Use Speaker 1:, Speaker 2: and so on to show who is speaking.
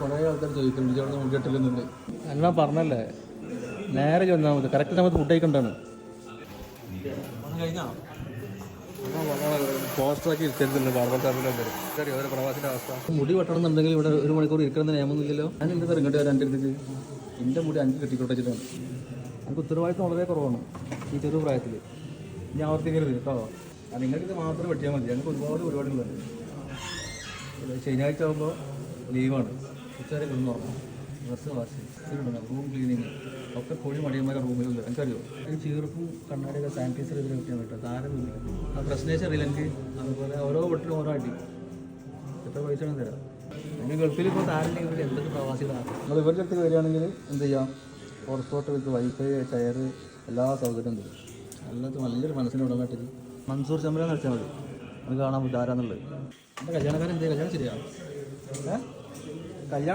Speaker 1: കുറേ ആൾക്കാർ ചോദിക്കുന്നുണ്ട്. ഇതോടെ മുടിയിട്ടില്ലെന്നുണ്ട്
Speaker 2: എന്നാ പറഞ്ഞല്ലേ? നേരെ ചെന്നാൽ മതി. കറക്റ്റ് സമയത്ത് ഫുഡ് കഴിക്കണ്ടാണ് പോസ്റ്ററാക്കി ഇരിച്ചിരുന്നില്ല ബാർബർ ഷാപ്പിലൊക്കെ ഓരോ പ്രവാസിന്റെ അവസ്ഥ?
Speaker 1: മുടി വെട്ടണം എന്നുണ്ടെങ്കിൽ ഇവിടെ ഒരു മണിക്കൂർ ഇരിക്കണം നിയമമൊന്നുമില്ലല്ലോ. ഞാൻ എന്താ സാർ ഇങ്ങോട്ട് വരാൻ അടുത്തേക്ക് എന്റെ മുടി അഞ്ച് കെട്ടിക്കോട്ടെ വെച്ചിട്ടാണ്. എനിക്ക് ഉത്തരവാദിത്വം വളരെ കുറവാണ് ഈ ചെറു പ്രായത്തിൽ ഞാൻ ആവർത്തിക്കരുത് കേട്ടോ നിങ്ങൾക്ക് ഇത് മാത്രം വെട്ടിയാൽ മതി. ഞങ്ങൾക്ക് ഒരുപാട് പരിപാടികളുണ്ട്. ശനിയാഴ്ച ആകുമ്പോൾ ലീവാണ് ഉച്ചവരെ കിടന്നു ഉറങ്ങും ഡ്രസ്സ് വാഷ് ഇടണം റൂം ക്ലീനിങ് ഒക്കെ പൊടി മടിയന്മാരുടെ റൂമിലുണ്ട് എനിക്കറിയോ? ഈ ചീർപ്പും കണ്ണാടിയൊക്കെ സാനിറ്റൈസർ ഇതിൽ വെക്കാൻ പറ്റും. താരമില്ല ആ പ്രശ്നേച്ച് അറിയില്ല എനിക്ക്. അതുപോലെ ഓരോ വീട്ടിലും ഓരോ അടി. എത്ര പൈസ വേണം തരാം. പിന്നെ ഗൾഫിൽ ഇപ്പോൾ താരമില്ലെങ്കിൽ ഇവർ എന്തൊക്കെ പ്രവാസികളാണ് നിങ്ങൾ ഇവരുടെ അടുത്ത് വരികയാണെങ്കിൽ എന്ത് ചെയ്യാം? ഹോട്ട്സ്പോട്ട് വിത്ത് വൈഫൈ ടയർ എല്ലാ സൗകര്യവും തരും അല്ലാത്ത നല്ലൊരു മനസ്സിന് ഉടനാട്ടിൽ മൻസൂർ ചമ്മല കളിച്ചാൽ മതി. അത് കാണാൻ പറ്റും ആരാന്നുള്ളത് എന്റെ കല്യാണക്കാരൻ എന്തെങ്കിലും കല്യാണം ശരിയാണ് ഏഹ് italiens.